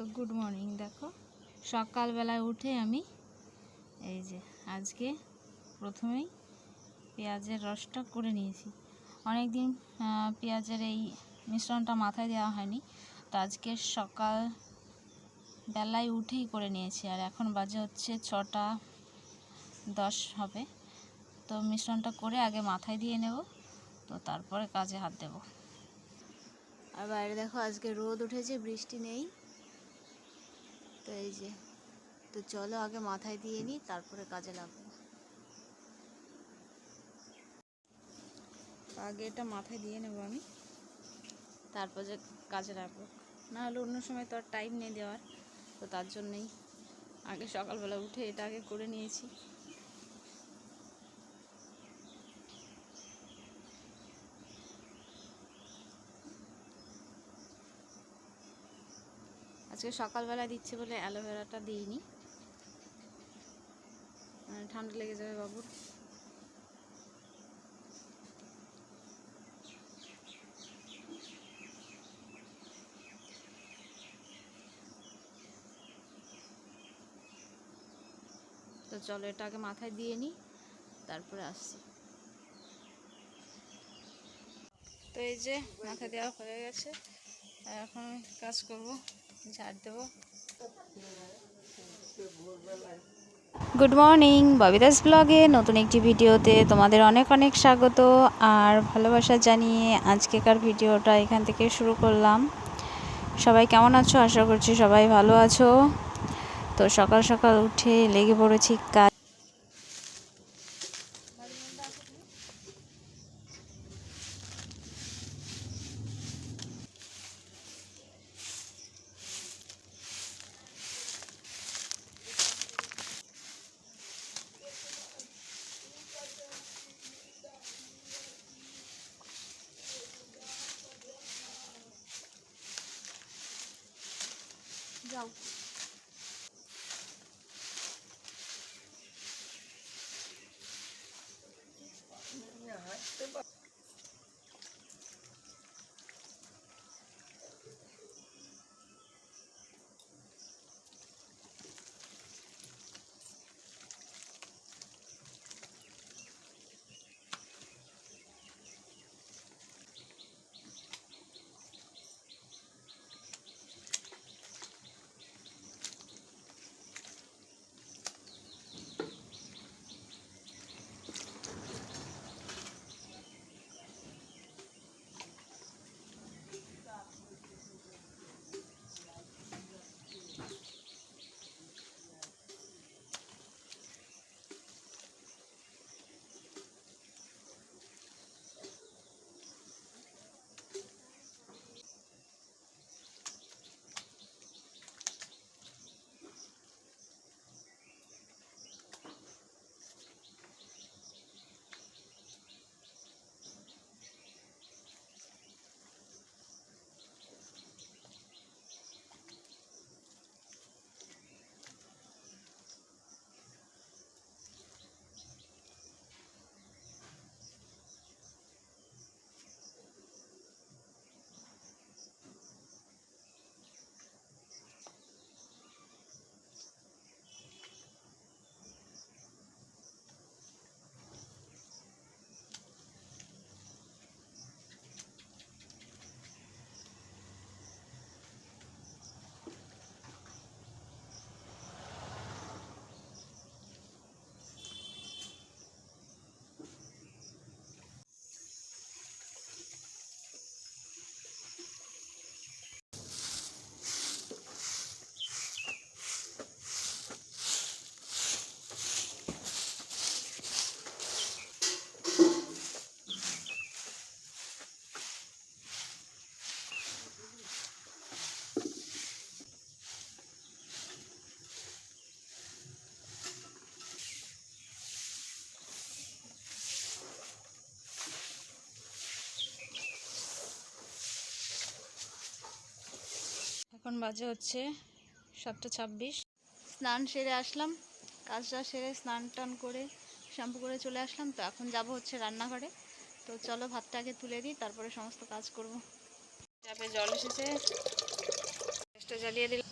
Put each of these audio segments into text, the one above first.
তো good morning দেখো। সকালবেলায় উঠে আমি এই যে আজকে প্রথমেই পেঁয়াজের রসটা করে নিয়েছি। অনেক দিন পেঁয়াজের এই মিশ্রণটা মাথায় দেওয়া হয়নি। তো আজকে সকাল বেলায় উঠেই করে নিয়েছি, আর এখন বাজে হচ্ছে ছটা দশ হবে। তো মিশ্রণটা করে আগে মাথায় দিয়ে নেব, তো তারপরে কাজে হাত দেব। আর বাইরে দেখো আজকে রোদ উঠেছে, বৃষ্টি নেই। তো এই যে, তো চলো আগে মাথায় দিয়ে নিই, তারপরে কাজে লাগবো। আগে এটা মাথায় দিয়ে নেব আমি। তারপর যে কাজে লাগবো। না হলে অন্য সময় তো আর টাইম নেই দেওয়ার, তো তার জন্যই আগে সকালবেলা উঠে এটা আগে করে নিয়েছি। আজকে সকালবেলা দিচ্ছে বলে অ্যালোভেরাটা দিইনি। মানে ঠান্ডা লেগে যাবে বাবুর তো চলো এটা আগে মাথায় দিয়ে নিই তারপরে আসছি। তো এই যে মাথায় দেওয়া হয়ে গেছে এখন কাজ করব। ঝাড় দেবো। গুড মর্নিং ববিদাস ব্লগে নতুন একটি ভিডিওতে তোমাদের অনেক অনেক স্বাগত। আর ভালোবাসা জানিয়ে আজকেকার ভিডিওটা এখান থেকে শুরু করলাম। সবাই কেমন আছো? আশা করছি সবাই ভালো আছো। তো সকাল সকাল উঠে লেগে পড়েছি কাজ Tchau. এখন বাজে হচ্ছে সাতটা ছাব্বিশ। স্নান সেরে আসলাম কাজটা সেরে স্নান টান করে শ্যাম্পু করে চলে আসলাম। তো এখন যাব হচ্ছে রান্নাঘরে। তো চলো ভাতটা আগে তুলে দিই, তারপরে সমস্ত কাজ করব। চাপে জল এসেছে। জ্বালিয়ে দিলাম।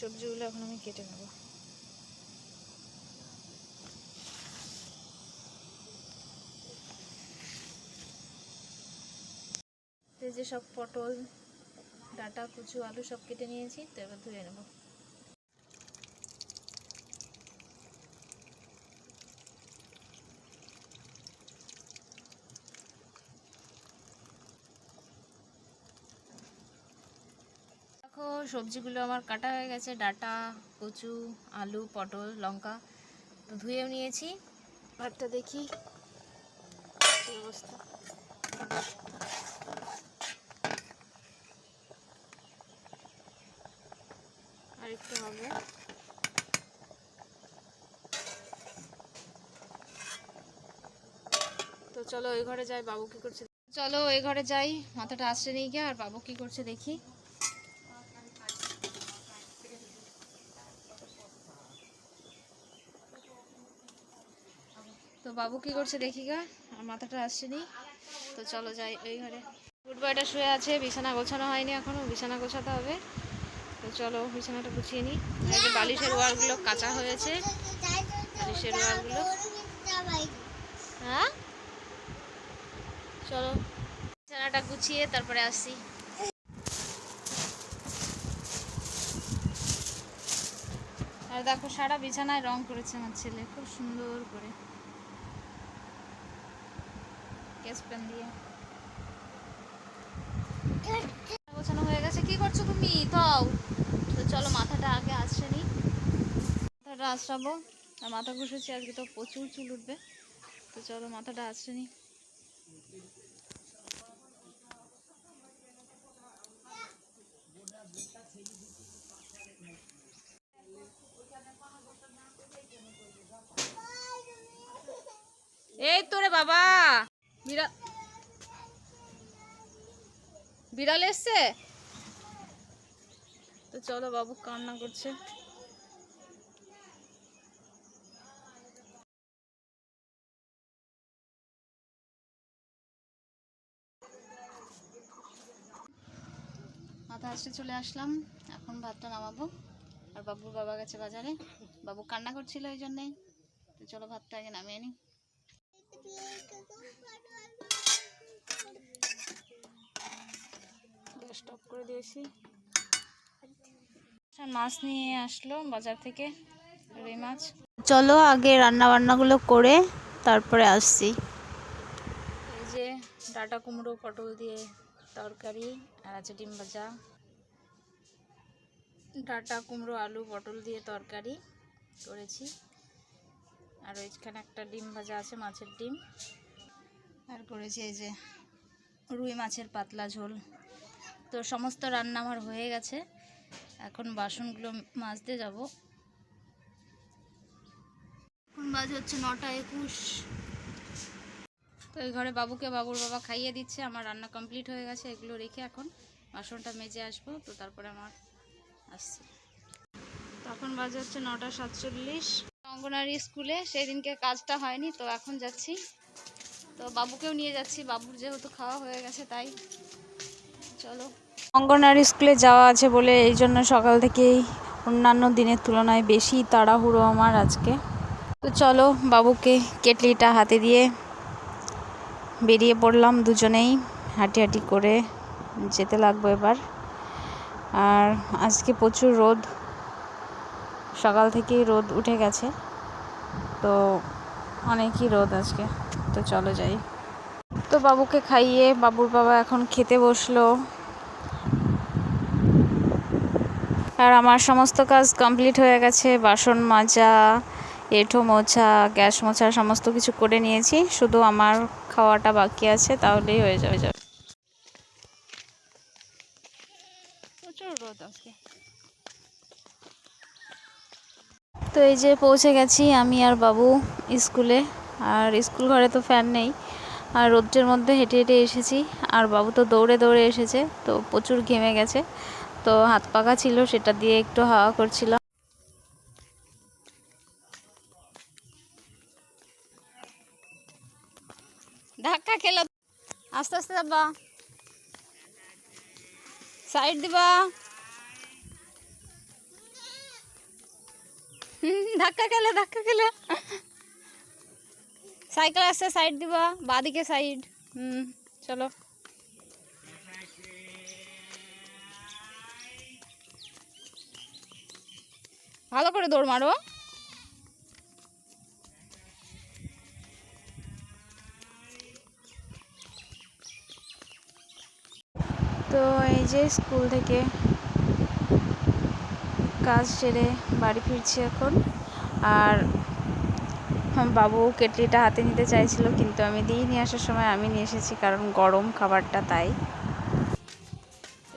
সবজিগুলো এখন আমি কেটে নেব। যে সব পটল, ডাটা, কুচু, আলু সব কেটে নিয়েছি, তো এবার ধুয়ে নেব। দেখো সবজিগুলো আমার কাটা হয়ে গেছে। ডাটা, কচু, আলু, পটল, লঙ্কা তো ধুয়েও নিয়েছি। ভাতটা দেখি। অবস্থা। আর একটু হবে। তো চলো ওই ঘরে যাই, বাবু কি করছে? চলো ওই ঘরে যাই, মাথাটা আসছে নিয়ে গিয়ে, আর বাবু কি করছে দেখি। বাবু কি করছে দেখি গা? আর মাথাটা আসছেনি তো চলো যাই ওই ঘরে। গুড বয়টা শুয়ে আছে, বিছানা গোছানো হয়নি এখনও, বিছানা গোছাতে হবে। তো চলো বিছানাটা গুছিয়ে নিই বালিশের ওয়ারগুলো কাঁচা হয়েছে। বালিশের ওয়ারগুলো হ্যাঁ? চলো বিছানাটা গুছিয়ে তারপরে আসি। আর দেখো, সারা বিছানায় রং করেছে আমার ছেলে। খুব সুন্দর করে। কেস পেন দিয়ে? গোছানো হয়ে গেছে। কি করছ তুমি? তাও তো চলো, মাথাটা আগে মাথাটা আশ্রাবো আর মাথা ঘুষেছি, আজকে তো প্রচুর চুল উঠবে। তো চলো, মাথাটা এই তোরে বাবা। বিড়াল বিড়াল এসছে? তো চলো বাবু কান্না করছে। মাথা আসতে চলে আসলাম, এখন ভাতটা নামাবো। আর বাবুর বাবা গেছে বাজারে। বাবু কান্না করছিল এই জন্যে তো চলো ভাতটা আগে নামিয়ে নিই। গ্যাস স্টপ করে দিয়েছি। আচ্ছা, মাছ নিয়ে আসলো বাজার থেকে রুই মাছ। চলো আগে রান্না বান্নাগুলো করে তারপরে আসছি। এই যে ডাটা কুমড়ো পটল দিয়ে তরকারি আর আছে ডিম ভাজা। ডাটা কুমড়ো আলু পটল দিয়ে তরকারি করেছি। আর ওইখানে একটা ডিম ভাজা আছে মাছের ডিম। আর করেছি এই যে রুই মাছের পাতলা ঝোল। তো সমস্ত রান্না আমার হয়ে গেছে। এখন বাসনগুলো মাজতে যাব। এখন বাজে হচ্ছে নটা একুশ। তো এই ঘরে বাবুকে বাবুর বাবা খাইয়ে দিচ্ছে, আমার রান্না কমপ্লিট হয়ে গেছে, এগুলো রেখে এখন বাসনটা মেজে আসব, তো তারপরে আমার আসছি। তখন বাজে হচ্ছে নটা সাতচল্লিশ। অঙ্গনারী স্কুলে সেই দিনকে কাজটা হয়নি, তো এখন যাচ্ছি। তো বাবুকেও নিয়ে যাচ্ছি, বাবুর যেহেতু খাওয়া হয়ে গেছে, তাই। চলো। অঙ্গনারী স্কুলে যাওয়া আছে বলে এই জন্য সকাল থেকেই অন্যান্য দিনের তুলনায় বেশি তাড়াহুড়ো আমার আজকে। তো চলো বাবুকে কেটলিটা হাতে দিয়ে বেরিয়ে পড়লাম দুজনেই, হাঁটি হাঁটি করে যেতে লাগবো এবার। আর আজকে প্রচুর রোদ, সকাল থেকেই রোদ উঠে গেছে। তো অনেকই রোদ আজকে, তো চলো যাই। তো বাবুকে খাইয়ে বাবুর বাবা এখন খেতে বসল। আর আমার সমস্ত কাজ কমপ্লিট হয়ে গেছে, বাসন মাজা, এঁঠো মোছা, গ্যাস মোছা সমস্ত কিছু করে নিয়েছি, শুধু আমার খাওয়াটা বাকি আছে, তাহলেই হয়ে যাবে যাবে। তো এই যে পৌঁছে গেছি আমি আর বাবু স্কুলে, আর স্কুল ঘরে তো ফ্যান নেই, আর রোদ্রের মধ্যে হেঁটে হেঁটে এসেছি, আর বাবু তো দৌড়ে দৌড়ে এসেছে, তো প্রচুর ঘেমে গেছে। তো হাত পাকা ছিল, সেটা দিয়ে একটু হাওয়া করছিলাম ধাক্কা খেলো। আস্তে আস্তে যাবা। সাইড দিবা। ধাক্কা খেলে ধাক্কা খেলে। সাইকেল আসছে সাইড দিবা। বাদিকে সাইড হুম, চলো। ভালো করে দৌড় মারো। তো এই যে স্কুল থেকে কাজ সেরে বাড়ি ফিরছি এখন। আর বাবু কেটলিটা হাতে নিতে চাইছিল কিন্তু আমি দিয়ে নিয়ে আসার সময় আমি নিয়ে এসেছি কারণ গরম খাবারটা তাই।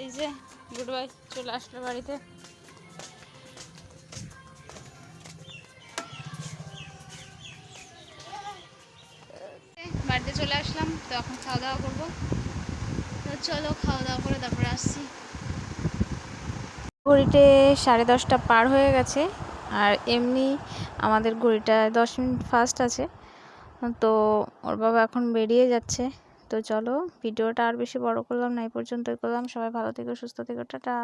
এই যে গুড বাই চলে আসলো বাড়িতে। বাড়িতে চলে আসলাম, তো এখন খাওয়া দাওয়া করব। তো চলো খাওয়া দাওয়া করে তারপরে আসছি। ঘড়িতে সাড়ে দশটা পার হয়ে গেছে, আর এমনি আমাদের ঘড়িটা দশ মিনিট ফাস্ট আছে। তো ওর বাবা এখন বেরিয়ে যাচ্ছে। তো চলো, ভিডিওটা আর বেশি বড় করলাম না, এই পর্যন্তই করলাম। সবাই ভালো থেকো, সুস্থ থেকো, টাটা।